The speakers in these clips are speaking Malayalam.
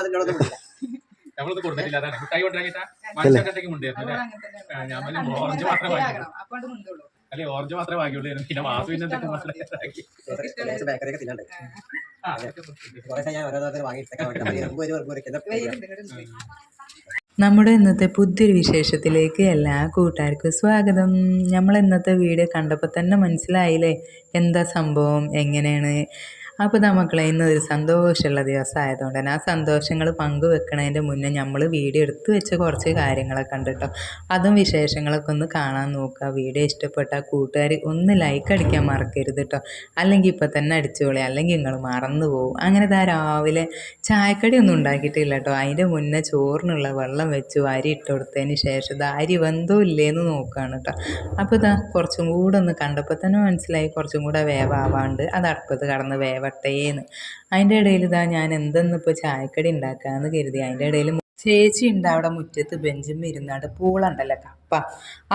അതിനോടൊന്നും കൊടുത്തിട്ടില്ല അതാണ്. മിഠായി ഞാൻ പിന്നെ ഓറഞ്ച് മാത്രമേ വാങ്ങിയുള്ളൂ അല്ലെ ഓറഞ്ച് മാത്രമേ വാങ്ങിയുള്ളൂ പിന്നെ വാസു പിന്നെ എന്തൊക്കെ ബേക്കറി ഒക്കെ തിന്നണ്ടേ ഞാൻ ഓരോ ദിവസം വാങ്ങിയിട്ടൊക്കെ നമ്മുടെ ഇന്നത്തെ പുതിയൊരു വിശേഷത്തിലേക്ക് എല്ലാ കൂട്ടുകാർക്കും സ്വാഗതം. നമ്മൾ ഇന്നത്തെ വീഡിയോ കണ്ടപ്പോൾ തന്നെ മനസ്സിലായില്ലേ? എന്താ സംഭവം? എങ്ങനെയാണ്? അപ്പോൾ ഇന്ന് ഒരു സന്തോഷമുള്ള ദിവസമായതുകൊണ്ട് തന്നെ ആ സന്തോഷങ്ങൾ പങ്കുവെക്കണതിന്റെ മുന്നേ നമ്മൾ വീഡിയോ എടുത്ത് വെച്ച് കുറച്ച് കാര്യങ്ങളൊക്കെ ഉണ്ട് കേട്ടോ. അതും വിശേഷങ്ങളൊക്കെ ഒന്ന് കാണാൻ നോക്കുക. വീഡിയോ ഇഷ്ടപ്പെട്ട കൂട്ടുകാർ ഒന്ന് ലൈക്ക് അടിക്കാൻ മറക്കരുത് കേട്ടോ. അല്ലെങ്കിൽ ഇപ്പം തന്നെ അടിച്ചോളി അല്ലെങ്കിൽ നിങ്ങൾ മറന്നു പോകും. അങ്ങനെ ദാ രാവിലെ ചായക്കടി ഒന്നും ഉണ്ടാക്കിയിട്ടില്ല കേട്ടോ. അതിന്റെ മുന്നേ ചോറിനുള്ള വെള്ളം വെച്ച് അരി ഇട്ട് കൊടുത്തതിന് ശേഷം ഇത് അരി വെന്തോ ഇല്ലേന്ന് നോക്കുകയാണ് കേട്ടോ. അപ്പോൾ ഇതാ കുറച്ചും കൂടെ ഒന്ന് കണ്ടപ്പോൾ തന്നെ മനസ്സിലായി. കുറച്ചും കൂടെ വേവാവാണ്ട് അത് അടുപ്പത്ത് കടന്ന് വേവട്ടേന്ന് അതിന്റെ ഇടയിൽ ഇതാ ഞാൻ എന്തെന്നിപ്പോൾ ചായക്കടി ഉണ്ടാക്കാമെന്ന് കരുതി. അതിന്റെ ഇടയിൽ ചേച്ചി ഉണ്ട് അവിടെ മുറ്റത്ത് ബെഞ്ചും ഇരുന്നാണ്ട് പൂളുണ്ടല്ലോ കപ്പ.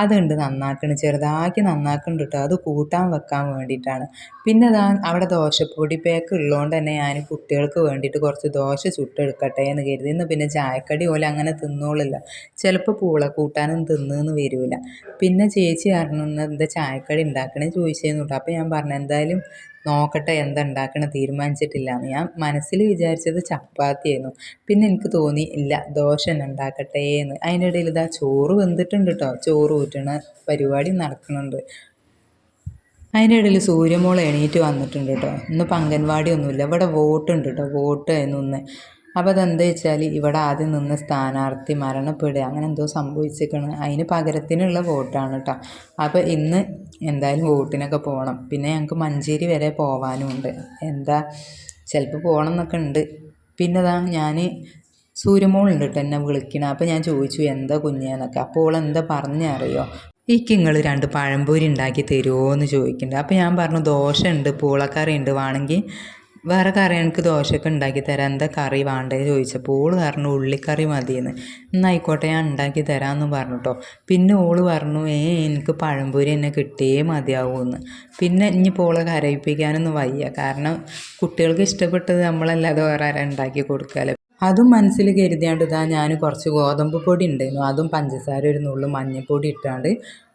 അതുണ്ട് നന്നാക്കണ് ചെറുതാക്കി നന്നാക്കുന്നുണ്ട് കേട്ടോ അത് കൂട്ടാൻ വെക്കാൻ വേണ്ടിയിട്ടാണ്. പിന്നെ അതാ അവിടെ ദോശപ്പൊടി പാക്ക് ഉള്ളതുകൊണ്ട് തന്നെ ഞാൻ കുട്ടികൾക്ക് വേണ്ടിയിട്ട് കുറച്ച് ദോശ ചുട്ടെടുക്കട്ടെ എന്ന് കരുതി. ഇന്ന് പിന്നെ ചായക്കടി പോലെ അങ്ങനെ തിന്നോളില്ല. ചിലപ്പോൾ പൂള കൂട്ടാനും തിന്നെന്ന് വരില്ല പിന്നെ ചേച്ചി "ഇന്ന് എന്താ ചായക്കടി ഉണ്ടാക്കണേ? ചോദിച്ചേന്നു കേട്ടോ അപ്പോൾ ഞാൻ പറഞ്ഞു എന്തായാലും നോക്കട്ടെ എന്താ ഉണ്ടാക്കണം തീരുമാനിച്ചിട്ടില്ല എന്ന് ഞാൻ മനസ്സിൽ വിചാരിച്ചത് ചപ്പാത്തിയായിരുന്നു. പിന്നെ എനിക്ക് തോന്നി ഇല്ല ദോശ തന്നെ ഉണ്ടാക്കട്ടെ എന്ന് അതിന്റെ ഇടയിൽ ഇതാ ചോറ് വെന്തിട്ടുണ്ട് കേട്ടോ ചോറ് ഊറ്റണ പരിപാടി നടക്കുന്നുണ്ട്. അതിന്റെ ഇടയിൽ സൂര്യമോൾ എണീറ്റ് വന്നിട്ടുണ്ട് കേട്ടോ ഇന്ന് അംഗൻവാടി ഒന്നുമില്ല. ഇവിടെ വോട്ടുണ്ട് കേട്ടോ വോട്ട് ആയിരുന്നു അപ്പോൾ അതെന്താ വെച്ചാൽ ഇവിടെ ആദ്യം നിന്ന് സ്ഥാനാർത്ഥി മരണപ്പെടുക. അങ്ങനെ എന്തോ സംഭവിച്ചിരിക്കണം. അതിന് പകരത്തിനുള്ള വോട്ടാണ് കേട്ടോ അപ്പോൾ ഇന്ന് എന്തായാലും വോട്ടിനൊക്കെ പോകണം പിന്നെ ഞങ്ങൾക്ക് മഞ്ചേരി വരെ പോകാനുമുണ്ട് എന്താ ചിലപ്പോൾ പോകണം എന്നൊക്കെ ഉണ്ട്. പിന്നെ ഇതാ ഞാൻ സൂര്യമോളുണ്ട് കേട്ടോ എന്നെ വിളിക്കണം. അപ്പോൾ ഞാൻ ചോദിച്ചു എന്താ കുഞ്ഞേന്നൊക്കെ അപ്പോൾ ഓൾ എന്താ പറഞ്ഞറിയോ? എനിക്ക് നിങ്ങൾ രണ്ട് പഴംപൊരി ഉണ്ടാക്കി തരുമോ എന്ന് ചോദിക്കുന്നുണ്ട് അപ്പോൾ ഞാൻ പറഞ്ഞു ദോശ ഉണ്ട് പൂളക്കറി ഉണ്ട്. വേണമെങ്കിൽ വേറെ കറി എനിക്ക് ദോശയൊക്കെ ഉണ്ടാക്കി തരാം. എന്താ കറി വേണ്ടേ ചോദിച്ചപ്പോൾ ഓൾ പറഞ്ഞു ഉള്ളിക്കറി മതിയെന്ന്. എന്നായിക്കോട്ടെ ഞാൻ ഉണ്ടാക്കി തരാമെന്ന് പറഞ്ഞു കേട്ടോ പിന്നെ ഓൾ പറഞ്ഞു ഏ എനിക്ക് പഴംപൊരി എന്നെ കിട്ടിയേ മതിയാവുമെന്ന് പിന്നെ ഇനിയിപ്പോൾ പോളെ കരയിപ്പിക്കാനൊന്നും വയ്യ. കാരണം കുട്ടികൾക്ക് ഇഷ്ടപ്പെട്ടത് നമ്മളല്ലാതെ വേറെ ആരാ ഉണ്ടാക്കി കൊടുക്കാമല്ലോ അതും മനസ്സിൽ കരുതിയാണ്ട് ഇതാ ഞാൻ കുറച്ച് ഗോതമ്പ് പൊടി ഉണ്ടായിരുന്നു അതും പഞ്ചസാര ഒരു നുള്ളു മഞ്ഞൾപ്പൊടി ഇട്ടാണ്ട്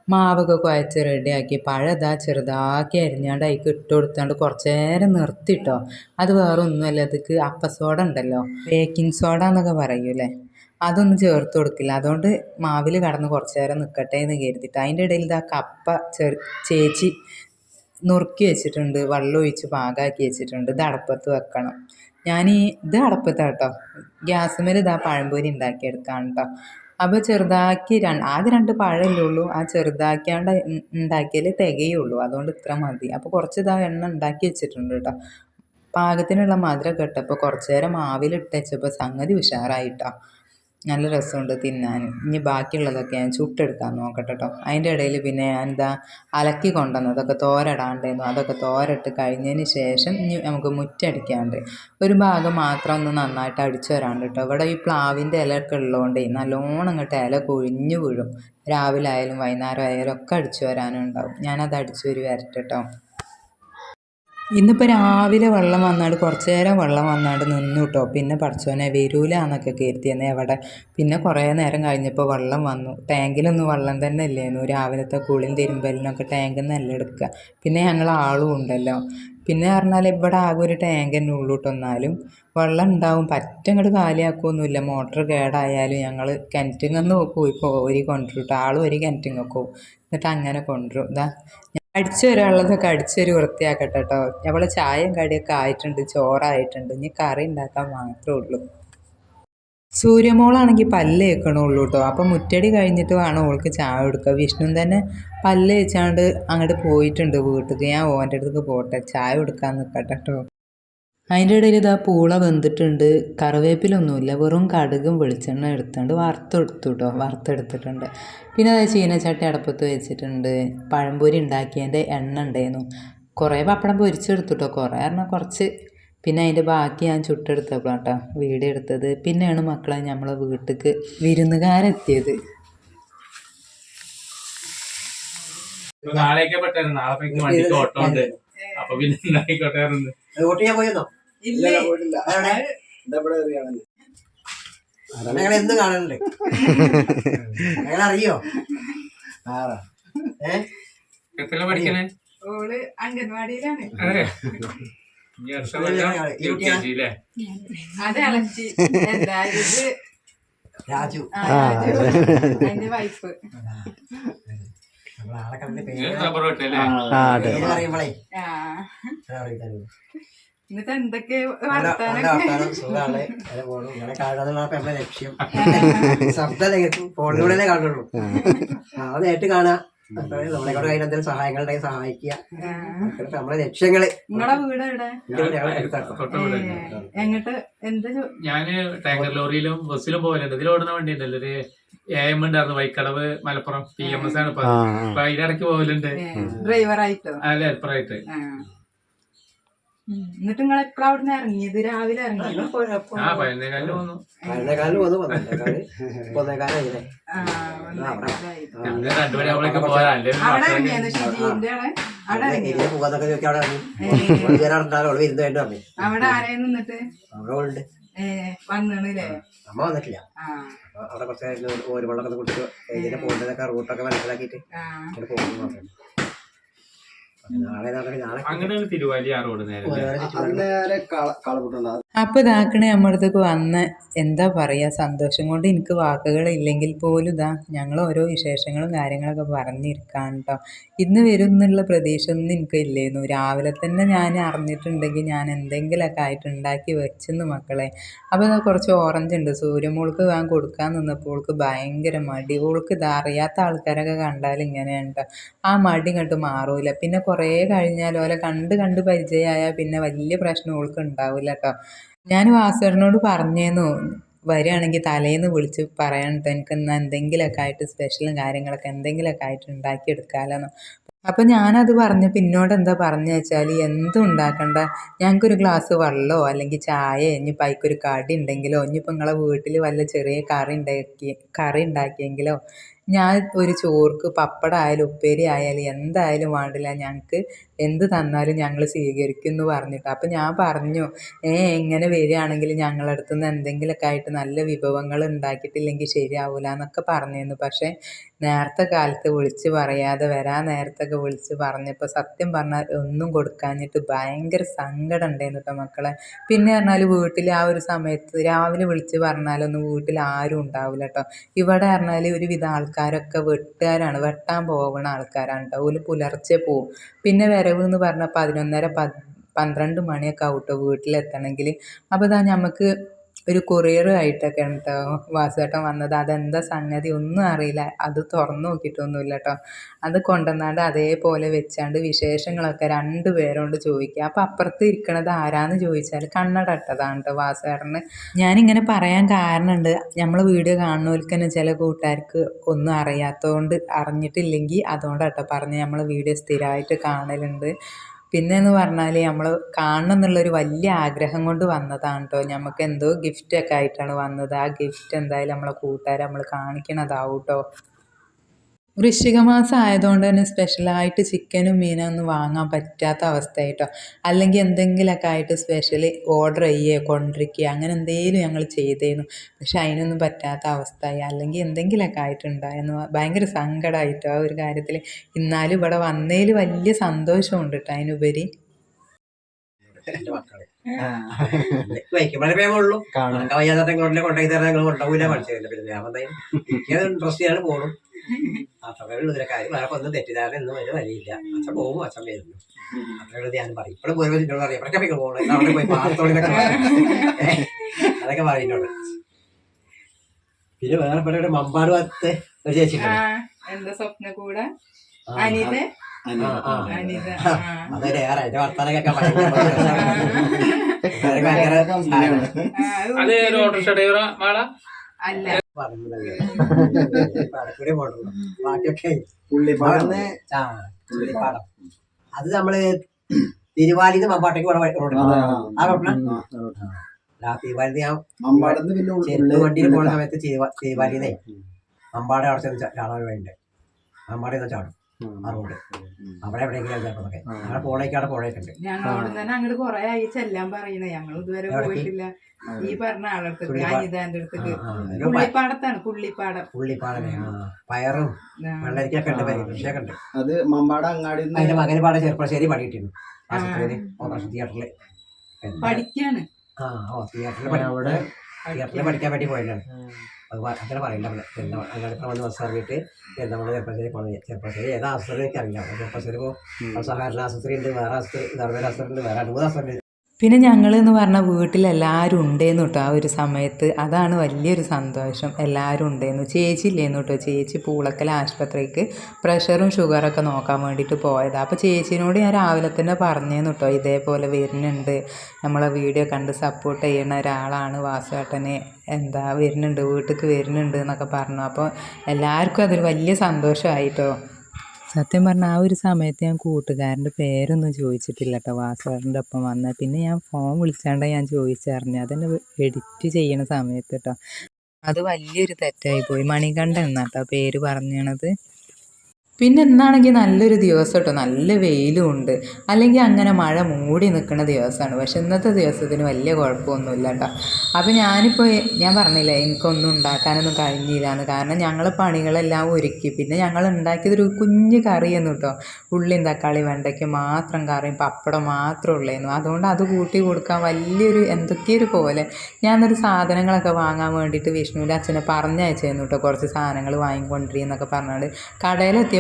മാവൊക്കെ കുഴച്ച് റെഡിയാക്കി പഴതാ ചെറുതാക്കി അരിഞ്ഞാണ്ട് അതിക്ക് ഇട്ട് കൊടുത്താണ്ട് കുറച്ച് നേരം നിർത്തിട്ടോ. അത് വേറെ ഒന്നുമല്ല അതിക്ക് അപ്പസോഡ ഉണ്ടല്ലോ. ബേക്കിംഗ് സോഡ എന്നൊക്കെ പറയൂലേ അതൊന്നും ചേർത്ത് കൊടുക്കില്ല. അതുകൊണ്ട് മാവിൽ കടന്ന് കുറച്ച് നേരം നിൽക്കട്ടെ എന്ന് കരുതിയിട്ട്. അതിന്റെ ഇടയിൽ ഇതാ കപ്പ ചെറു ചേച്ചി നുറുക്കി വെച്ചിട്ടുണ്ട്. വെള്ളം ഒഴിച്ച് പാകാക്കി വെച്ചിട്ടുണ്ട്. ഇത് അടപ്പത്ത് വെക്കണം. ഞാൻ ഈ ഇത് അടപ്പത്താണ് കേട്ടോ ഗ്യാസുമേൽ ഇതാ പഴംപൊരി ഉണ്ടാക്കിയെടുക്കാം കേട്ടോ അപ്പോൾ ചെറുതാക്കി രണ്ട് ആകെ രണ്ട് പഴമല്ലേ ഉള്ളൂ. ആ ചെറുതാക്കിയാണ്ട് ഉണ്ടാക്കിയാലേ തികയുള്ളൂ. അതുകൊണ്ട് ഇത്ര മതി. അപ്പോൾ കുറച്ച് ഇതാ എണ്ണ ഉണ്ടാക്കി വെച്ചിട്ടുണ്ട് കേട്ടോ. പാകത്തിനുള്ള മധുരമൊക്കെ ഇട്ടപ്പോൾ കുറച്ച് നേരം മാവിലിട്ട് വെച്ചപ്പോൾ സംഗതി ഉഷാറായിട്ടോ. നല്ല രസമുണ്ട് തിന്നാൻ. ഇനി ബാക്കിയുള്ളതൊക്കെ ഞാൻ ചുട്ടെടുക്കാൻ നോക്കട്ടെ കേട്ടോ അതിന്റെ ഇടയിൽ പിന്നെ ഞാൻ എന്താ അലക്കി കൊണ്ടുവന്നു. അതൊക്കെ തോരടാണ്ടായിരുന്നു അതൊക്കെ തോരട്ട് കഴിഞ്ഞതിന് ശേഷം ഇനി നമുക്ക് മുറ്റടിക്കാണ്ട് ഒരു ഭാഗം മാത്രം ഒന്ന് നന്നായിട്ട് അടിച്ചു വരാണ്ട് കേട്ടോ ഇവിടെ ഈ പ്ലാവിന്റെ ഇലയൊക്കെ ഉള്ളതുകൊണ്ട് നല്ലോണം ഇങ്ങോട്ട് ഇല കൊഴിഞ്ഞു വീഴും. രാവിലെ ആയാലും വൈകുന്നേരം ആയാലും ഒക്കെ അടിച്ചു വരാനുണ്ടാവും. ഞാനത് അടിച്ചു വരി വരട്ടെ കേട്ടോ ഇന്നിപ്പോൾ രാവിലെ വെള്ളം വന്നാണ്ട് കുറച്ച് നേരം വെള്ളം വന്നാണ്ട് നിന്നു കേട്ടോ പിന്നെ പഠിച്ചോനെ വരൂല എന്നൊക്കെ കയറ്റിയെന്നെ അവിടെ പിന്നെ കുറേ നേരം കഴിഞ്ഞപ്പോൾ വെള്ളം വന്നു. ടാങ്കിലൊന്നും വെള്ളം തന്നെ ഇല്ലായിരുന്നു രാവിലത്തെ കുളിയും തിരുമ്പലിനൊക്കെ ടാങ്കിൽ നിന്നല്ല എടുക്കുക പിന്നെ ഞങ്ങൾ ആളും ഉണ്ടല്ലോ. പിന്നെ പറഞ്ഞാൽ ഇവിടെ ആകെ ഒരു ടാങ്ക് തന്നെ ഉള്ളൂ കേട്ടോ എന്നാലും. വെള്ളം ഉണ്ടാവും. പറ്റ ഇങ്ങോട്ട് കാലിയാക്കുകയൊന്നുമില്ല മോട്ടർ കേടായാലും ഞങ്ങൾ കിണറ്റിങ്ങന്ന് പോയി കോരി കൊണ്ടുവരും കേട്ടോ ആളും ഒരു കിണറ്റിങ്ങൊക്കെ പോകും എന്നിട്ട് അങ്ങനെ കൊണ്ടുവരും ഇതാ അടിച്ചു വരാനുള്ളതൊക്കെ അടിച്ചൊരു വൃത്തിയാക്കട്ടെ കേട്ടോ അവളെ ചായയും കടിയൊക്കെ ആയിട്ടുണ്ട് ചോറായിട്ടുണ്ട്. ഇനി കറി ഉണ്ടാക്കാൻ മാത്രമേ ഉള്ളൂ. സൂര്യമോളാണെങ്കിൽ പല്ല് തേക്കണുള്ളൂ കേട്ടോ അപ്പം മുറ്റടി കഴിഞ്ഞിട്ട് വേണം ഓൾക്ക് ചായ കൊടുക്കുക വിഷ്ണു തന്നെ പല്ല് വെച്ചാണ്ട് അങ്ങോട്ട് പോയിട്ടുണ്ട് വീട്ടിലേക്ക് ഞാൻ ഓന്റെ അടുത്തേക്ക് പോട്ടെ. ചായ കൊടുക്കാൻ നിൽക്കട്ടെ കേട്ടോ അതിന്റെ ഇടയിൽ ഇതാ പൂള വെന്തിട്ടുണ്ട് കറിവേപ്പിലൊന്നുമില്ല വെറും കടുകും വെളിച്ചെണ്ണ എടുത്തുകൊണ്ട് വറുത്തെടുത്തു കേട്ടോ വറുത്തെടുത്തിട്ടുണ്ട്. പിന്നെ അത് ചീനച്ചട്ടി അടപ്പത്ത് വെച്ചിട്ടുണ്ട് പഴംപൊരി ഉണ്ടാക്കിയതിന്റെ എണ്ണ ഉണ്ടായിരുന്നു. കുറേ പപ്പടം പൊരിച്ചെടുത്തു കേട്ടോ കുറേ പറഞ്ഞാൽ കുറച്ച്. പിന്നെ അതിന്റെ ബാക്കി ഞാൻ ചുട്ടെടുത്തപ്പോൾ കേട്ടോ വീഡിയോ എടുത്തത്. പിന്നെയാണ് മക്കളെ നമ്മളെ വീട്ടിലേക്ക് വിരുന്നുകാരെത്തിയത്. ഇപ്പൊ നാളേക്കേ പെട്ടായിരുന്നു നാളെ ഓട്ടോ ഉണ്ട്. അപ്പൊ പിന്നെ ഉണ്ടായിക്കോട്ടെ വോട്ട് ഞങ്ങൾ എന്ത് കാണണ്ടേ ഞങ്ങൾ അറിയോ? ഓൾ അംഗൻവാടിയിലാണ്. അതെ. ഇളച്ചി എന്താ ഇത്? രാജു. ആ, വൈഫ്. നമ്മൾ ആളെ കണ്ടിട്ട് പറയുമ്പോളേ. എന്നിട്ട് എന്തൊക്കെ. ഇങ്ങനെ ലക്ഷ്യം. ശബ്ദം ഫോണിലൂടെ കാണുള്ളൂ. ആ, അത് നേരിട്ട് കാണുക നമ്മളെ എന്തെങ്കിലും സഹായിക്കുക. ലക്ഷ്യങ്ങൾ. നിങ്ങളെ വീട്. എങ്ങട്ട് എന്ത് ഞാൻ ടാങ്കർ ലോറിയിലും ബസ്സിലും പോകലുണ്ട്. ഇതിൽ ഓടുന്ന വണ്ടി ഉണ്ടല്ലോ ഒരു എ എം ഉണ്ടായിരുന്നു. Vaikkadavu Malappuram. P M S ആണ് ഇപ്പൊ. അതിന്റെ അതിനിടയ്ക്ക് പോകലുണ്ട്. ഡ്രൈവറായിട്ടോ? അല്ല ഹെൽപ്പറായിട്ട്. എന്നിട്ട് നിങ്ങൾ എപ്പോഴാ അവിടുന്ന് ഇറങ്ങിയത്? രാവിലെ ഇറങ്ങിയത് വന്നു. അവിടെ ഇറങ്ങിയത് ഷിജീന്റെ അവിടെ അവിടെ ഇറങ്ങിയത് പോകാന്നൊക്കെ ചോദിച്ചാൽ അവിടെ ഇറങ്ങി. ഒരു പേര് അവിടെ പറഞ്ഞു. ആരെയും നിന്നിട്ട് അവിടെ ഉണ്ട് അമ്മ വന്നിട്ടില്ല. ആ. അവിടെ കുറച്ച് ഒരു വെള്ളമൊക്കെ കുടിച്ച് ഇതിന്റെ പോകേണ്ടതൊക്കെ റൂട്ടൊക്കെ മനസ്സിലാക്കിയിട്ട് പോകുന്നു പറഞ്ഞു. അങ്ങനെയാണ് റോഡ് നേരെ. അപ്പോൾ ഇതാക്കണേ നമ്മുടെ വന്ന് എന്താ പറയാ സന്തോഷം കൊണ്ട് എനിക്ക് വാക്കുകൾ ഇല്ലെങ്കിൽ പോലും ഇതാ ഞങ്ങൾ ഓരോ വിശേഷങ്ങളും കാര്യങ്ങളൊക്കെ പറഞ്ഞിരിക്കാൻ കേട്ടോ ഇന്ന് വരും എന്നുള്ള പ്രതീക്ഷ ഒന്നും എനിക്ക് ഇല്ലായിരുന്നു. രാവിലെ തന്നെ ഞാൻ അറിഞ്ഞിട്ടുണ്ടെങ്കിൽ ഞാൻ എന്തെങ്കിലുമൊക്കെ ആയിട്ട് ഉണ്ടാക്കി വെച്ചെന്ന് മക്കളെ. അപ്പോൾ ഇതാ കുറച്ച് ഓറഞ്ച് ഉണ്ട്. സൂര്യമോൾക്ക് ഞാൻ കൊടുക്കാൻ നിന്നപ്പോൾ ഓൾക്ക് ഭയങ്കര മടി. ഓൾക്ക് ഇത് അറിയാത്ത ആൾക്കാരൊക്കെ കണ്ടാൽ ഇങ്ങനെയാണ് ട്ടോ. ആ മടി ഇങ്ങോട്ട് മാറൂല. പിന്നെ കുറേ കഴിഞ്ഞാൽ ഓലെ കണ്ട് കണ്ട് പരിചയമായാൽ പിന്നെ വലിയ പ്രശ്നം ഓൾക്ക് ഉണ്ടാവില്ല കേട്ടോ ഞാൻ വാസുവേട്ടനോട് പറഞ്ഞേന്നു വരികയാണെങ്കിൽ തലേന്ന് വിളിച്ച് കേട്ടോ എനിക്ക് ഇന്ന് എന്തെങ്കിലുമൊക്കെ ആയിട്ട് സ്പെഷ്യലും കാര്യങ്ങളൊക്കെ എന്തെങ്കിലുമൊക്കെ ആയിട്ട് ഉണ്ടാക്കിയെടുക്കാമല്ലോ അപ്പം ഞാനത് പറഞ്ഞ് പിന്നോട് എന്താ പറഞ്ഞു വെച്ചാൽ എന്തും ഉണ്ടാക്കണ്ട. ഞങ്ങൾക്കൊരു ഗ്ലാസ് വെള്ളമോ അല്ലെങ്കിൽ ചായ ഇനിയിപ്പോൾ അതിക്കൊരു കടി ഉണ്ടെങ്കിലോ ഇനിയിപ്പോൾ നിങ്ങളെ വീട്ടിൽ വല്ല ചെറിയ കറി ഉണ്ടാക്കി കറി ഉണ്ടാക്കിയെങ്കിലോ ഞാൻ ഒരു ചോർക്ക് പപ്പടം ആയാലും ഉപ്പേരി ആയാലും എന്തായാലും വേണ്ടില്ല. ഞങ്ങൾക്ക് എന്ത് തന്നാലും ഞങ്ങൾ സ്വീകരിക്കും എന്ന് പറഞ്ഞിട്ട്. അപ്പം ഞാൻ പറഞ്ഞു ഏ എങ്ങനെ വരികയാണെങ്കിൽ ഞങ്ങളുടെ അടുത്ത് നിന്ന് എന്തെങ്കിലുമൊക്കെ ആയിട്ട് നല്ല വിഭവങ്ങൾ ഉണ്ടാക്കിയിട്ടില്ലെങ്കിൽ ശരിയാവില്ല എന്നൊക്കെ പറഞ്ഞിരുന്നു. പക്ഷേ നേരത്തെ കാലത്ത് വിളിച്ച് പറയാതെ വരാൻ നേരത്തൊക്കെ വിളിച്ച് പറഞ്ഞപ്പോൾ സത്യം പറഞ്ഞാൽ ഒന്നും കൊടുക്കാഞ്ഞിട്ട് ഭയങ്കര സങ്കടം ഉണ്ടായിരുന്നു കേട്ടോ മക്കളെ. പിന്നെ പറഞ്ഞാൽ വീട്ടിൽ ആ ഒരു സമയത്ത് രാവിലെ വിളിച്ച് പറഞ്ഞാലൊന്നും വീട്ടിൽ ആരും ഉണ്ടാവില്ല കേട്ടോ ഇവിടെ പറഞ്ഞാൽ ഒരുവിധ ആൾക്കാരൊക്കെ വെട്ടുകാരാണ് വെട്ടാൻ പോകുന്ന ആൾക്കാരാണ് കേട്ടോ ഓൽ പുലർച്ചെ പോവും. പിന്നെ വരവ് എന്ന് പറഞ്ഞാൽ പതിനൊന്നര പന്ത്രണ്ട് മണിയൊക്കെ ആവും കേട്ടോ വീട്ടിലെത്തണമെങ്കിൽ അപ്പോൾ ഇതാ നമുക്ക് ഒരു ആണ് കേട്ടോ വാസുവേട്ടൻ വന്നത്. അതെന്താ സംഗതി ഒന്നും അറിയില്ല. അത് തുറന്നു നോക്കിയിട്ടൊന്നുമില്ല കേട്ടോ അത് കൊണ്ടുവന്നാണ്ട് അതേപോലെ വെച്ചാണ്ട് വിശേഷങ്ങളൊക്കെ രണ്ട് പേരോട് ചോദിക്കുക. അപ്പം അപ്പുറത്ത് ഇരിക്കണത് ആരാന്ന് ചോദിച്ചാൽ കണ്ണട ഇട്ടതാണ് കേട്ടോ വാസുവേട്ടന് ഞാനിങ്ങനെ പറയാൻ കാരണമുണ്ട് നമ്മൾ വീഡിയോ കാണുന്നവർക്ക് തന്നെ ചില കൂട്ടുകാർക്ക് ഒന്നും അറിയാത്തതുകൊണ്ട് അറിഞ്ഞിട്ടില്ലെങ്കിൽ അതുകൊണ്ടാണ് കേട്ടോ പറഞ്ഞ് നമ്മൾ വീഡിയോ സ്ഥിരമായിട്ട് കാണലുണ്ട്. പിന്നെ എന്ന് പറഞ്ഞാൽ നമ്മൾ കാണണം എന്നുള്ളൊരു വലിയ ആഗ്രഹം കൊണ്ട് വന്നതാണ് കേട്ടോ നമുക്ക് എന്തോ ഗിഫ്റ്റൊക്കെ ആയിട്ടാണ് വന്നത്. ആ ഗിഫ്റ്റ് എന്തായാലും നമ്മളെ കൂട്ടുകാരെ നമ്മൾ കാണിക്കണതാവും കേട്ടോ വൃശ്ചിക മാസം ആയതുകൊണ്ട് തന്നെ സ്പെഷ്യലായിട്ട് ചിക്കനും മീനും ഒന്നും വാങ്ങാൻ പറ്റാത്ത അവസ്ഥയായിട്ടോ. അല്ലെങ്കിൽ എന്തെങ്കിലുമൊക്കെ ആയിട്ട് സ്പെഷ്യലി ഓർഡർ ചെയ്യുകയോ കൊണ്ടിരിക്കുക അങ്ങനെ എന്തെങ്കിലും ഞങ്ങൾ ചെയ്തേനു. പക്ഷെ അതിനൊന്നും പറ്റാത്ത അവസ്ഥയായി. അല്ലെങ്കിൽ എന്തെങ്കിലുമൊക്കെ ആയിട്ടുണ്ടായിരുന്നു ഭയങ്കര സങ്കടമായിട്ടോ. ആ ഒരു കാര്യത്തിൽ എന്നാലും ഇവിടെ വന്നതിൽ വലിയ സന്തോഷമുണ്ട് കേട്ടോ അതിനുപരി. വയ്ക്കുമ്പോഴേ വേഗമുള്ളൂ കണക്ക വയ്യാതെ കൊണ്ടേ കൊണ്ടാക്കി തരാൻ പിന്നെ ഞാൻ എന്തായാലും എനിക്ക് ഇൻട്രസ്റ്റ് ചെയ്യാണ് പോകണം അത്രയുള്ള കാര്യം വേറെ ഒന്നും തെറ്റിദ്ധാരണ ഒന്നും ഒരു വരിയില്ല അച്ഛൻ പോകും അച്ഛൻ വരുന്നു. അത്രയുള്ള ഞാൻ പറയും. ഇപ്പോഴും പോയി എന്നോട് പറയും എപ്പോഴൊക്കെ പോയി പോകണം അവിടെ പോയി പാടത്തോളിനൊക്കെ അതൊക്കെ പറയുന്നുണ്ട് പിന്നെ വേറെ ഇവിടെ മമ്പാട് ഭാഗത്ത് ഒരു ചേച്ചി എന്താ സ്വപ്ന കൂടെ? അനിത? അനിത ആ. അതൊരു ഏറെ അതിന്റെ വർത്താനൊക്കെ ഭയങ്കര അത് ഓട്ടോറിക്ഷ ഡ്രൈവറാ ബാക്കിയൊക്കെ അത് നമ്മൾ തിരുവാലിന്ന് മമ്പാട്ടേക്ക് പോണ റോഡ് ആ റോഡിനാ തിരുവാലിന്ന് തിരുവാലി ഞാൻ മമ്പാടന്ന് പിന്നെ വണ്ടിയിൽ പോണ സമയത്ത് തിരുവാ- തിരുവാലിന്നേ മമ്പാടെ അവിടെ ചെന്ന് ചാടാൻ വേണ്ടി മമ്പാടെ ചാടും. ആ റോഡ്. അവിടെ എവിടെയെങ്കിലും ചിലപ്പോഴൊക്കെ ഞങ്ങളെ പോളേക്ക് അവിടെ പുഴയൊക്കെ ഉണ്ട്. ഞങ്ങളോട് തന്നെ അങ്ങോട്ട് കൊറേ ആയി ചെല്ലാൻ പറയണേ. ഞങ്ങൾ ഇതുവരെ പോയിട്ടില്ല. ഈ പറഞ്ഞ ആളടുത്തേക്ക് അനിതാന്റെ അടുത്തേക്ക്. പുള്ളിപ്പാടത്താണ് പുള്ളിപ്പാടം. പുള്ളിപ്പാടം പയറും. വെള്ളരിക്കൊക്കെ ഉണ്ട് കൃഷിയൊക്കെ ഉണ്ട്. അത് മമ്പാട അങ്ങാടി അതിന്റെ മകന് പാടെ ചെറുപ്പശ്ശേരി പണിയിട്ടിരുന്നു. ആശുപത്രിയിൽ ഓപ്പറേഷൻ തിയേറ്ററിൽ. പഠിക്കാണ്. ആ ഓ തിയേറ്ററിൽ അവിടെ തിയേറ്ററിൽ പഠിക്കാൻ വേണ്ടി പോയതാണ്. അങ്ങനെ പറയണ്ട അങ്ങനെ വന്ന് ബസ് ഇറങ്ങിയിട്ട് നമ്മൾ ചെറുപ്പശ്ശേരി പോകണം ചെറുപ്പശ്ശേരി ഏതാ ആശുപത്രി എനിക്ക് അറിയില്ല ചെറുപ്പശ്ശേരി ഇപ്പോൾ സഹകരണ ആശുപത്രി ഉണ്ട് വേറെ ആശുപത്രി ഗവൺമെന്റ് ആശുപത്രി ഉണ്ട് വേറെ രണ്ട് മൂന്ന് ആശുപത്രി പിന്നെ ഞങ്ങൾ എന്ന് പറഞ്ഞാൽ വീട്ടിലെല്ലാവരും ഉണ്ടേന്നു കേട്ടോ ആ ഒരു സമയത്ത്. അതാണ് വലിയൊരു സന്തോഷം. എല്ലാവരും ഉണ്ടേന്നു. ചേച്ചി ഇല്ലേന്നു കേട്ടോ ചേച്ചി പൂളക്കൽ ആശുപത്രിക്ക് പ്രഷറും ഷുഗറൊക്കെ നോക്കാൻ വേണ്ടിയിട്ട് പോയതാണ് അപ്പോൾ ചേച്ചിനോട് ഞാൻ രാവിലെ തന്നെ പറഞ്ഞേന്നു കേട്ടോ ഇതേപോലെ വരുന്നുണ്ട്. നമ്മളെ വീഡിയോ കണ്ട് സപ്പോർട്ട് ചെയ്യുന്ന ഒരാളാണ് വാസുവേട്ടനെ. എന്താ വരുന്നുണ്ട്. വീട്ടിലേക്ക് വരുന്നുണ്ട് എന്നൊക്കെ പറഞ്ഞു. അപ്പോൾ എല്ലാവർക്കും അതൊരു വലിയ സന്തോഷമായിട്ടോ സത്യം പറഞ്ഞാൽ ആ ഒരു സമയത്ത് ഞാൻ കൂട്ടുകാരന്റെ പേരൊന്നും ചോദിച്ചിട്ടില്ല കേട്ടോ വാസുകാരന്റെ ഒപ്പം വന്ന. പിന്നെ ഞാൻ ഫോൺ വിളിച്ചാണ്ട് ഞാൻ ചോദിച്ചറിഞ്ഞു അതെന്നെ എഡിറ്റ് ചെയ്യണ സമയത്ത് കേട്ടോ അത് വലിയൊരു തെറ്റായി പോയി. മണികണ്ഠൻ എന്നാട്ടോ പേര് പറഞ്ഞത് പിന്നെ എന്നാണെങ്കിൽ നല്ലൊരു ദിവസം കേട്ടോ നല്ല വെയിലും ഉണ്ട്. അല്ലെങ്കിൽ അങ്ങനെ മഴ മൂടി നിൽക്കുന്ന ദിവസമാണ്. പക്ഷെ ഇന്നത്തെ ദിവസത്തിന് വലിയ കുഴപ്പമൊന്നുമില്ല കേട്ടോ അപ്പോൾ ഞാനിപ്പോൾ ഞാൻ പറഞ്ഞില്ലേ എനിക്കൊന്നും ഉണ്ടാക്കാനൊന്നും കഴിഞ്ഞില്ല എന്ന് കാരണം ഞങ്ങൾ പണികളെല്ലാം ഒരുക്കി. പിന്നെ ഞങ്ങൾ ഉണ്ടാക്കിയതൊരു കുഞ്ഞ് കറിയെന്നു കേട്ടോ. ഉള്ളിയും തക്കാളി വെണ്ടയ്ക്ക് മാത്രം കറിയും പപ്പടം മാത്രം ഉള്ളായിരുന്നു. അതുകൊണ്ട് അത് കൂട്ടി കൊടുക്കാൻ വലിയൊരു എന്തൊക്കെയൊരു പോലെ. ഞാനൊരു സാധനങ്ങളൊക്കെ വാങ്ങാൻ വേണ്ടിയിട്ട് വിഷ്ണുവിന്റെ അച്ഛനെ പറഞ്ഞയച്ചായിരുന്നു കേട്ടോ. കുറച്ച് സാധനങ്ങൾ വാങ്ങിക്കൊണ്ടിരിക്കുന്നൊക്കെ പറഞ്ഞുകൊണ്ട്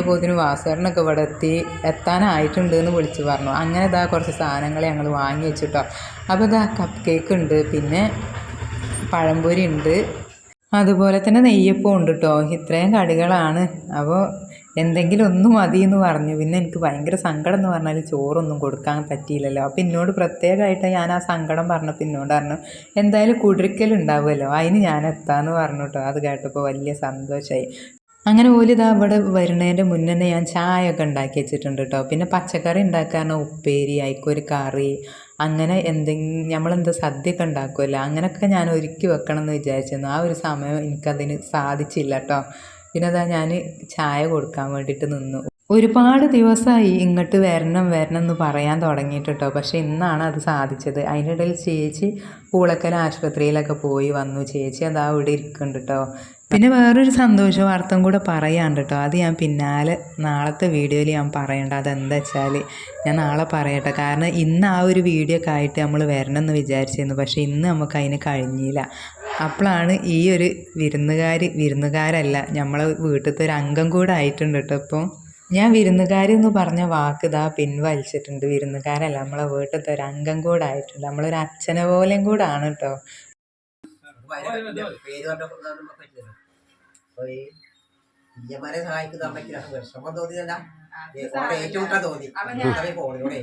കടയിലെത്തിയപ്പോഴത്തേന് വാസുകാരനൊക്കെ ഇവിടെ എത്തി എത്താനായിട്ടുണ്ട് എന്ന് വിളിച്ച് പറഞ്ഞു. അങ്ങനെ ഇതാ കുറച്ച് സാധനങ്ങൾ ഞങ്ങൾ വാങ്ങി വെച്ചിട്ടോ. അപ്പോൾ ഇതാ കപ്പ് കേക്ക് ഉണ്ട് പിന്നെ പഴംപൊരി ഉണ്ട്. അതുപോലെ തന്നെ നെയ്യപ്പം ഉണ്ട് കേട്ടോ ഇത്രയും കടികളാണ്. അപ്പോൾ എന്തെങ്കിലും ഒന്ന് മതി എന്ന് പറഞ്ഞു. പിന്നെ എനിക്ക് ഭയങ്കര സങ്കടം എന്ന് പറഞ്ഞാൽ ചോറൊന്നും കൊടുക്കാൻ പറ്റിയില്ലല്ലോ. അപ്പോൾ എന്നോട് പ്രത്യേകമായിട്ട് ഞാൻ ആ സങ്കടം പറഞ്ഞപ്പോൾ എന്നോട് പറഞ്ഞു എന്തായാലും കുടിരിക്കൽ ഉണ്ടാവുമല്ലോ അതിന് ഞാൻ എത്താമെന്ന് പറഞ്ഞു കേട്ടോ അത് കേട്ടപ്പോൾ വലിയ സന്തോഷമായി അങ്ങനെ ഓൽ ഇതാ ഇവിടെ വരുന്നതിന്റെ മുന്നേ ഞാൻ ചായ ഒക്കെ ഉണ്ടാക്കി വെച്ചിട്ടുണ്ട് കേട്ടോ പിന്നെ പച്ചക്കറി ഉണ്ടാക്കാൻ ഉപ്പേരി ആയിക്കൊരു കറി അങ്ങനെ എന്തെങ്കിലും നമ്മളെന്താ സദ്യയൊക്കെ ഉണ്ടാക്കുമല്ലോ അങ്ങനെയൊക്കെ ഞാൻ ഒരുക്കി വെക്കണം എന്ന് വിചാരിച്ചിരുന്നു. ആ ഒരു സമയം എനിക്കതിന് സാധിച്ചില്ല കേട്ടോ പിന്നെ അതാ ഞാൻ ചായ കൊടുക്കാൻ വേണ്ടിയിട്ട് നിന്നു. ഒരുപാട് ദിവസമായി ഇങ്ങോട്ട് വരണം വരണം എന്ന് പറയാൻ തുടങ്ങിയിട്ട് കേട്ടോ പക്ഷേ ഇന്നാണ് അത് സാധിച്ചത്. അതിനിടയിൽ ചേച്ചി പൂളക്കൽ ആശുപത്രിയിലൊക്കെ പോയി വന്നു. ചേച്ചി അതാ ഇവിടെ ഇരിക്കുന്നുണ്ട് കേട്ടോ പിന്നെ വേറൊരു സന്തോഷ വാർത്തയും കൂടെ പറയാണ്ട് കേട്ടോ അത് ഞാൻ പിന്നാലെ നാളത്തെ വീഡിയോയിൽ ഞാൻ പറയണ്ട. അതെന്താ വെച്ചാൽ ഞാൻ നാളെ പറയട്ടെ. കാരണം ഇന്ന് ആ ഒരു വീഡിയോ ഒക്കെ ആയിട്ട് നമ്മൾ വരണമെന്ന് വിചാരിച്ചിരുന്നു. പക്ഷേ ഇന്ന് നമുക്ക് അതിന് കഴിഞ്ഞില്ല. അപ്പോഴാണ് ഈ ഒരു വിരുന്നുകാർ വിരുന്നുകാരല്ല നമ്മളെ വീട്ടിലത്തെ ഒരു അംഗം കൂടെ ആയിട്ടുണ്ട് കേട്ടോ ഇപ്പോൾ ഞാൻ വിരുന്നുകാരി എന്ന് പറഞ്ഞ വാക്ക് ഇതാ പിൻവലിച്ചിട്ടുണ്ട്. വിരുന്നുകാരല്ല നമ്മളെ വീട്ടിലത്തെ ഒരു അംഗം കൂടെ ആയിട്ടുണ്ട്. നമ്മളൊരു അച്ഛനെ പോലെയും കൂടെ ആണ് കേട്ടോ പേര് പറഞ്ഞപ്പോൾ ഇതൊന്നും പറ്റില്ലല്ലോ. അപ്പൊ ഈ സഹായിക്കുന്ന അമ്മയ്ക്ക് വിഷമം തോന്നിയതല്ല ഏറ്റുമുട്ടാൻ തോന്നി ഫോണിലൂടെ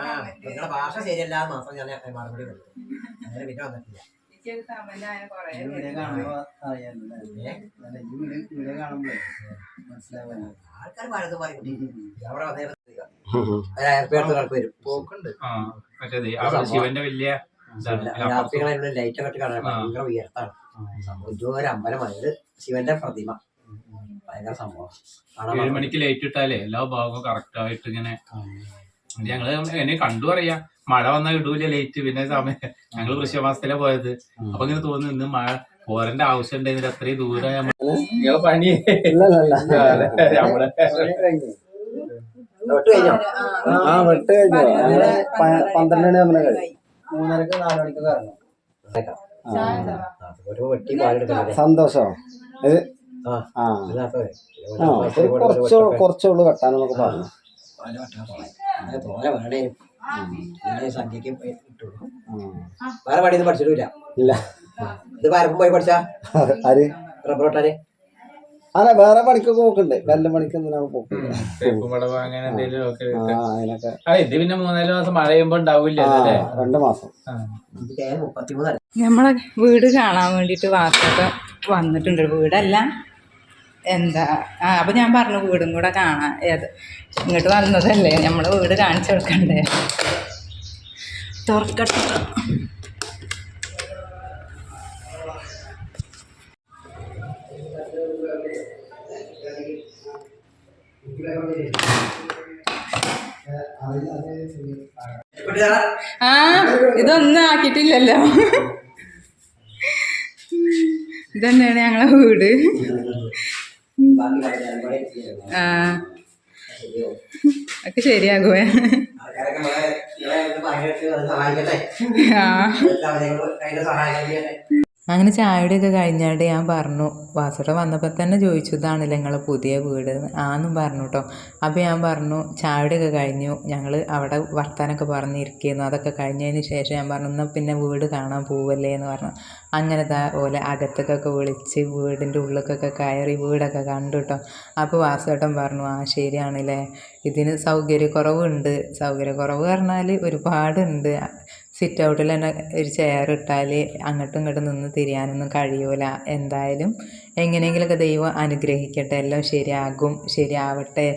ആ നിങ്ങളുടെ ഭാഷ ശരിയല്ല മാത്രം ഞാൻ മറുപടി കൊടുത്തു. അങ്ങനെ പിന്നെ വന്നിട്ടില്ല. ആൾക്കാർ പലതും പറയും. അവിടെ വരും. പോക്കുണ്ട്. ശിവന്റെ വലിയ ലൈറ്റ് ഒക്കെ കാണാൻ. ഭയങ്കര ഉയർത്താണ് സംഭവം ഒരു അമ്പലമാണ് ഇത് ശിവന്റെ പ്രതിമ. ഭയങ്കര സംഭവം. ഏഴ് മണിക്ക് ലൈറ്റ് ഇട്ടാലേ എല്ലാ ഭാഗവും കറക്റ്റ് ആയിട്ട് ഇങ്ങനെ ഞങ്ങൾ എന്നെ കണ്ടു പറയാ മഴ വന്നാൽ ഇടൂല ലൈറ്റ് പിന്നെ സമയം ഞങ്ങൾ വൃശ്യമാസത്തിലെ പോയത്. അപ്പൊ ഇങ്ങനെ തോന്നുന്നു ഇന്ന് മഴ പോരന്റെ ആവശ്യം ഉണ്ടായിരുന്നില്ല അത്രയും ദൂരം ഞങ്ങൾ പണി നമ്മളെ ആ വെട്ട് കഴിഞ്ഞോ. പന്ത്രണ്ട് മണി കഴിയും. മൂന്നരക്ക് നാല് മണിക്ക് ഇറങ്ങും. സന്തോഷോ. ആ. കുറച്ച് കുറച്ചുള്ളൂ വെട്ടാനെന്നൊക്കെ പറഞ്ഞു. വെട്ടാൻ. വേറെ പണിയൊന്നും പഠിച്ചിട്ടില്ല ഇല്ല. ഇത് പരപ്പം പോയി പഠിച്ചാ? ആര്? റബ്ബർ വെട്ടാന്? അല്ല വേറെ പണിക്കൊക്കെ പോക്കുണ്ട്. നല്ല പണിക്ക് ഇത് പിന്നെ മൂന്നാൽ മാസം മഴ പെയ്യുമ്പോ ഉണ്ടാവില്ല രണ്ട് മാസം. നമ്മളെ വീട് കാണാൻ വേണ്ടിയിട്ട് വാർത്തയൊക്കെ വന്നിട്ടുണ്ട്. വീടല്ല. എന്താ അപ്പം ഞാൻ പറഞ്ഞു വീടും കൂടെ കാണാൻ ഏത് ഇങ്ങോട്ട് വന്നതല്ലേ? നമ്മൾ വീട് കാണിച്ചു കൊടുക്കണ്ടേ? തുറക്കട്ടെ. ആ ഇതൊന്നും ആക്കിയിട്ടില്ലല്ലോ. ഇതന്നെയാണ് ഞങ്ങളെ വീട്. ആ. ഒക്കെ ശരിയാകുവേ ആ. അങ്ങനെ ചായയുടെയൊക്കെ കഴിഞ്ഞാണ്ട് ഞാൻ പറഞ്ഞു വാസുട്ട വന്നപ്പോൾ തന്നെ ചോദിച്ചു ഇതാണല്ലേ നിങ്ങളെ പുതിയ വീട്. ആന്നും പറഞ്ഞു കേട്ടോ അപ്പോൾ ഞാൻ പറഞ്ഞു ചായയുടെയൊക്കെ കഴിഞ്ഞു ഞങ്ങൾ അവിടെ വർത്താനൊക്കെ പറഞ്ഞിരിക്കുന്നു അതൊക്കെ കഴിഞ്ഞതിന് ശേഷം ഞാൻ പറഞ്ഞു എന്നാൽ പിന്നെ വീട് കാണാൻ പോവല്ലേ? എന്ന് പറഞ്ഞു. അങ്ങനത്തെ പോലെ അകത്തേക്കൊക്കെ വിളിച്ച് വീടിന്റെ ഉള്ളിലേക്കൊക്കെ കയറി വീടൊക്കെ കണ്ടു കേട്ടോ അപ്പോൾ വാസുട്ടൻ പറഞ്ഞു ആ ശരിയാണല്ലേ ഇതിന് സൗകര്യക്കുറവുണ്ട്. സൗകര്യക്കുറവ് പറഞ്ഞാൽ ഒരുപാടുണ്ട്. സിറ്റ് ഔട്ടിൽ തന്നെ ഒരു ചെയർ ഇട്ടാൽ അങ്ങോട്ടും ഇങ്ങോട്ടും നിന്ന് തിരിയാനൊന്നും കഴിയൂല. എന്തായാലും എങ്ങനെയെങ്കിലുമൊക്കെ ദൈവം അനുഗ്രഹിക്കട്ടെ. എല്ലാം ശരിയാകും ശരിയാവട്ടെ.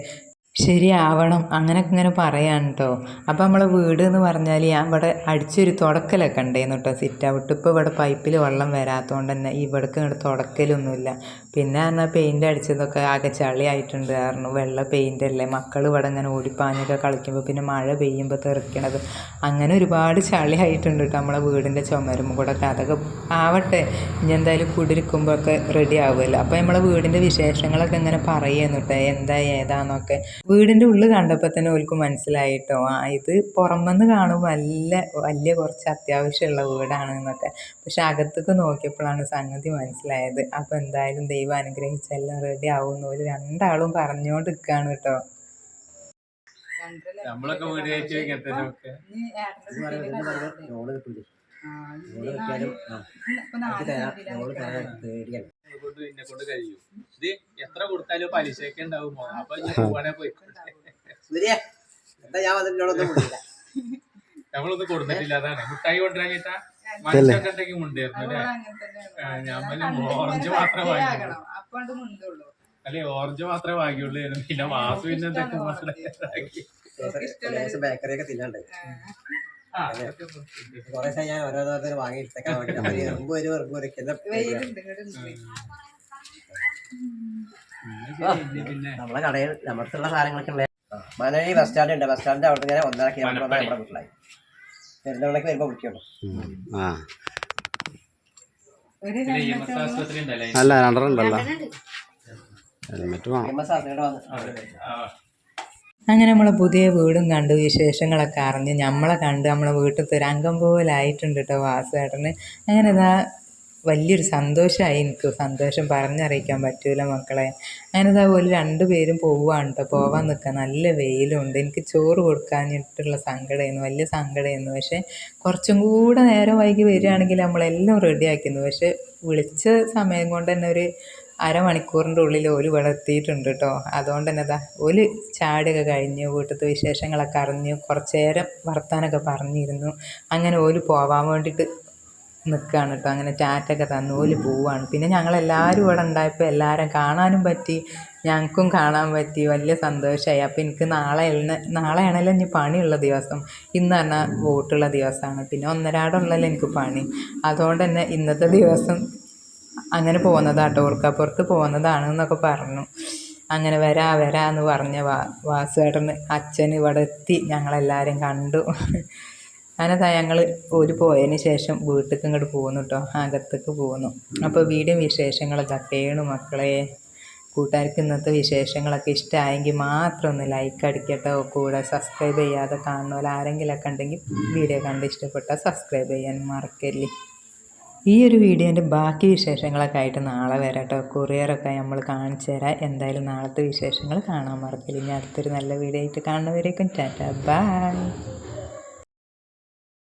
ശരിയാവണം. അങ്ങനെ ഇങ്ങനെ പറയാണ് കേട്ടോ അപ്പോൾ നമ്മളെ വീട് എന്ന് പറഞ്ഞാൽ ഞാൻ ഇവിടെ അടിച്ചൊരു തുടക്കലൊക്കെ ഉണ്ടായിരുന്നു കേട്ടോ സിറ്റ് ഔട്ട് ഇപ്പോൾ ഇവിടെ പൈപ്പിൽ വെള്ളം വരാത്തതുകൊണ്ട് തന്നെ ഇവിടേക്ക് ഇങ്ങോട്ട് തുടക്കലൊന്നുമില്ല പിന്നെ പറഞ്ഞാൽ പെയിന്റ് അടിച്ചതൊക്കെ ആകെ ചളിയായിട്ടുണ്ട് കാരണം വെള്ള പെയിന്റ് അല്ലേ? മക്കൾ ഇവിടെ ഇങ്ങനെ ഓടിപ്പാഞ്ഞൊക്കെ കളിക്കുമ്പോൾ പിന്നെ മഴ പെയ്യുമ്പോൾ തെറിക്കണത്. അങ്ങനെ ഒരുപാട് ചളിയായിട്ടുണ്ട് കേട്ടോ നമ്മളെ വീടിന്റെ ചുമരും കൂടെ അതൊക്കെ ആവട്ടെ. ഇനി എന്തായാലും കുടിരിക്കുമ്പോഴൊക്കെ റെഡി ആവുമല്ലോ അപ്പോൾ നമ്മളെ വീടിന്റെ വിശേഷങ്ങളൊക്കെ ഇങ്ങനെ പറയുന്നു കേട്ടോ എന്താ ഏതാന്നൊക്കെ വീടിന്റെ ഉള്ളിൽ കണ്ടപ്പോൾ തന്നെ ഓൽക്ക് മനസ്സിലായിട്ടോ ആ ഇത് പുറമെന്ന് കാണുമ്പോൾ നല്ല വലിയ കുറച്ച് അത്യാവശ്യമുള്ള വീടാണ് എന്നൊക്കെ പക്ഷെ അകത്തേക്ക് നോക്കിയപ്പോഴാണ് സംഗതി മനസ്സിലായത്. അപ്പോൾ എന്തായാലും ദൈവം അനുഗ്രഹിച്ച എല്ലാം റെഡി ആവുമെന്ന് ഒരു രണ്ടാളും പറഞ്ഞുകൊണ്ട് നിൽക്കുകയാണ് കേട്ടോ. നമ്മളൊക്കെ വീട് ലോണ് പേടിയാണ്. ഇത് എത്ര കൊടുത്താലും പലിശയൊക്കെ ഉണ്ടാവുമോ? അപ്പൊ ഞാൻ പോയിക്കോട്ടെ സൂര്യ എന്താ ഞാൻ വന്നിട്ടുള്ളതൊന്നും മുടിയില്ല നമ്മളൊന്നും കൊടുത്തിട്ടില്ല അതാണ്. മുട്ടായി കൊണ്ടുവരാൻ കേട്ടാ? മനുഷ്യർക്ക് ഉണ്ടെങ്കിൽ മുണ്ടായിരുന്നു ഞാൻ പിന്നെ ഓറഞ്ച് മാത്രമേ വാങ്ങിയുള്ളൂ അല്ലെ ഓറഞ്ച് മാത്രമേ വാങ്ങിയുള്ളൂ. പിന്നെ മാസം പിന്നെ എന്തൊക്കെ മനസ്സിലാക്കി ബേക്കറി ഒക്കെ തിന്നണ്ടേ ആ. കുറെ ദിവസം ഞാൻ ഓരോ വാങ്ങി ഇട്ടേക്കാൻ വേണ്ടി ഈ നമ്മളെ കടയിൽ നമ്മുടെ സാധനങ്ങളൊക്കെ ഉണ്ട് ഈ ബസ് സ്റ്റാൻഡ് ഉണ്ട്. ബസ് സ്റ്റാൻഡ് അവിടെ ഇങ്ങനെ ഒന്നര കിലോമീറ്റർ. നമ്മുടെ വീട്ടിലായി. പെരുന്തവണക്ക് വരുമ്പോ വിളിക്കുള്ളൂ. അല്ല ഉണ്ടല്ലോ ഹെൽമെറ്റ് വേണം. അങ്ങനെ നമ്മളെ പുതിയ വീടും കണ്ടു വിശേഷങ്ങളൊക്കെ അറിഞ്ഞ് നമ്മളെ കണ്ട് നമ്മളെ വീട്ടിൽ ഒരു അംഗം പോലെ ആയിട്ടുണ്ട് കേട്ടോ വാസുവേട്ടന്. അങ്ങനെ ഇതാ വലിയൊരു സന്തോഷമായി എനിക്ക് സന്തോഷം പറഞ്ഞറിയിക്കാൻ പറ്റൂല മക്കളെ. അങ്ങനെ പോലെ രണ്ടുപേരും പോവാണ് കേട്ടോ പോവാൻ നിൽക്കുക നല്ല വെയിലുണ്ട്. എനിക്ക് ചോറ് കൊടുക്കാനിട്ടുള്ള സങ്കടമായിരുന്നു. വലിയ സങ്കടമായിരുന്നു. പക്ഷേ കുറച്ചും കൂടെ നേരം വൈകി വരികയാണെങ്കിൽ നമ്മളെല്ലാം റെഡിയാക്കുന്നു പക്ഷേ വിളിച്ച സമയം കൊണ്ട് തന്നെ ഒരു അരമണിക്കൂറിന്റെ ഉള്ളിൽ ഓൽ വളർത്തിയിട്ടുണ്ട് കേട്ടോ അതുകൊണ്ട് തന്നെ ഇതാ ഓൽ ചാടിയൊക്കെ കഴിഞ്ഞു. വീട്ടിലത്തെ വിശേഷങ്ങളൊക്കെ അറിഞ്ഞു. കുറച്ച് നേരം വർത്താനൊക്കെ പറഞ്ഞിരുന്നു. അങ്ങനെ ഓൽ പോവാൻ വേണ്ടിയിട്ട് നിൽക്കുകയാണ് കേട്ടോ അങ്ങനെ ടാറ്റൊക്കെ തന്നു. ഓൽ പോവാണ്. പിന്നെ ഞങ്ങളെല്ലാവരും ഇവിടെ ഉണ്ടായപ്പോൾ എല്ലാവരും കാണാനും പറ്റി. ഞങ്ങൾക്കും കാണാൻ പറ്റി. വലിയ സന്തോഷമായി അപ്പോൾ എനിക്ക് നാളെ നാളെയാണല്ലോ ഇനി പണിയുള്ള ദിവസം. ഇന്ന് പറഞ്ഞാൽ വോട്ടുള്ള ദിവസമാണ്. പിന്നെ ഒന്നരാടുള്ളല്ലോ എനിക്ക് പണി. അതുകൊണ്ട് തന്നെ ഇന്നത്തെ ദിവസം അങ്ങനെ പോകുന്നതാട്ടോ. ഓർക്കപ്പുറത്ത് പോകുന്നതാണ് എന്നൊക്കെ പറഞ്ഞു. അങ്ങനെ വരാ വരാ എന്ന് പറഞ്ഞ വാ വാസുവേട്ടന് അച്ഛൻ ഇവിടെ എത്തി. ഞങ്ങളെല്ലാവരും കണ്ടു. അങ്ങനെ ഞങ്ങൾ ഒരു പോയതിന് ശേഷം വീട്ടിലേക്ക് ഇങ്ങോട്ട് പോകുന്നു കേട്ടോ അകത്തേക്ക് പോകുന്നു അപ്പോൾ വീടും വിശേഷങ്ങളൊക്കെ ഇതൊക്കെയാണ് മക്കളെ. കൂട്ടുകാർക്ക് ഇന്നത്തെ വിശേഷങ്ങളൊക്കെ ഇഷ്ടമായെങ്കിൽ മാത്രം ഒന്ന് ലൈക്ക് അടിക്കട്ടോ. കൂടെ സബ്സ്ക്രൈബ് ചെയ്യാതെ കാണുന്നവർ ആരെങ്കിലുമൊക്കെ ഉണ്ടെങ്കിൽ വീഡിയോ കണ്ട് ഇഷ്ടപ്പെട്ടാൽ സബ്സ്ക്രൈബ് ചെയ്യാൻ മറക്കല്ലേ. ഈ ഒരു വീഡിയോന്റെ ബാക്കി വിശേഷങ്ങളൊക്കെ ആയിട്ട് നാളെ വരാം കേട്ടോ കൊറിയറൊക്കെ നമ്മൾ കാണിച്ചു തരാം. എന്തായാലും നാളത്തെ വിശേഷങ്ങൾ കാണാൻ മറക്കില്ല. ഇനി അടുത്തൊരു നല്ല വീഡിയോ ആയിട്ട് കാണുന്നവരേക്കും ടാറ്റ. ബൈ